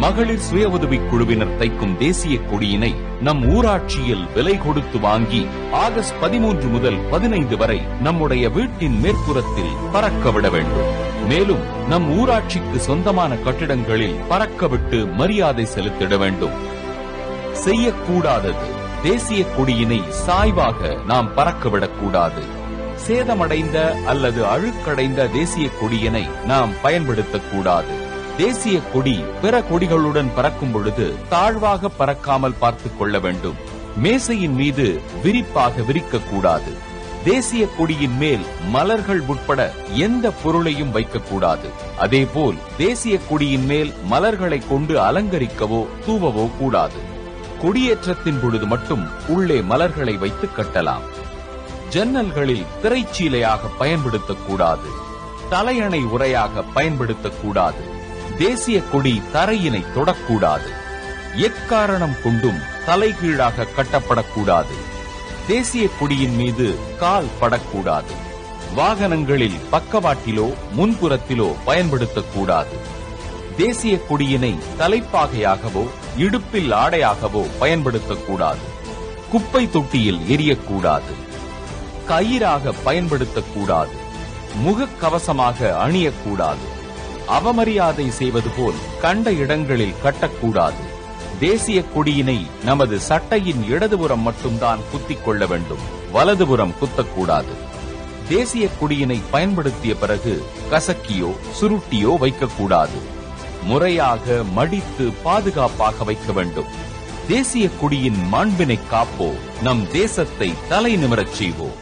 மகளிர் சுய உதவிக் குழுவினர் தைக்கும் தேசிய கொடியினை நம் ஊராட்சியில் விலை கொடுத்து வாங்கி ஆகஸ்ட் பதிமூன்று முதல் பதினைந்து வரை நம்முடைய வீட்டின் மேற்புறத்தில் பறக்க விட வேண்டும். மேலும் நம் ஊராட்சிக்கு சொந்தமான கட்டிடங்களில் பறக்கவிட்டு மரியாதை செலுத்திட வேண்டும். செய்யக்கூடாதது. தேசிய கொடியினை சாய்வாக நாம் பறக்கவிடக்கூடாது சேதமடைந்த அல்லது அழுக்கடைந்த தேசிய கொடியினை நாம் பயன்படுத்தக்கூடாது. தேசிய கொடி பிற கொடிகளுடன் பறக்கும் பொழுது தாழ்வாக பறக்காமல் பார்த்துக் கொள்ள வேண்டும். மேசையின் மீது விரிப்பாக விரிக்கக் கூடாது. தேசிய கொடியின் மேல் மலர்கள் உட்பட எந்த பொருளையும் வைக்கக்கூடாது அதேபோல் தேசிய கொடியின் மேல் மலர்களை கொண்டு அலங்கரிக்கவோ தூவவோ கூடாது. கொடியேற்றத்தின் பொழுது மட்டும் உள்ளே மலர்களை வைத்து கட்டலாம். ஜன்னல்களில் திரைச்சீலையாக பயன்படுத்தக்கூடாது தலையணை உரையாக பயன்படுத்தக்கூடாது தேசிய கொடி தரையினை தொடக்கூடாது. எக்காரணம் கொண்டும் தலைகீழாக கட்டப்படக்கூடாது. தேசிய கொடியின் மீது கால் படக்கூடாது. வாகனங்களில் பக்கவாட்டிலோ முன்புறத்திலோ பயன்படுத்தக்கூடாது. தேசிய கொடியினை தலைப்பாகையாகவோ இடுப்பில் ஆடையாகவோ பயன்படுத்தக்கூடாது. குப்பை தொட்டியில் எரியக்கூடாது. கயிறாக பயன்படுத்தக்கூடாது. முகக்கவசமாக அணியக்கூடாது. அவமரியாதை செய்வது போல் கண்ட இடங்களில் கட்டக்கூடாது. தேசிய கொடியினை நமது சட்டையின் இடதுபுறம் மட்டும்தான் குத்திக் கொள்ள வேண்டும். வலதுபுறம் குத்தக்கூடாது. தேசிய கொடியினை பயன்படுத்திய பிறகு கசக்கியோ சுருட்டியோ வைக்கக்கூடாது. முறையாக மடித்து பாதுகாப்பாக வைக்க வேண்டும். தேசிய கொடியின் மாண்பினை காப்போ நம் தேசத்தை தலை நிமிரச் செய்வோம்.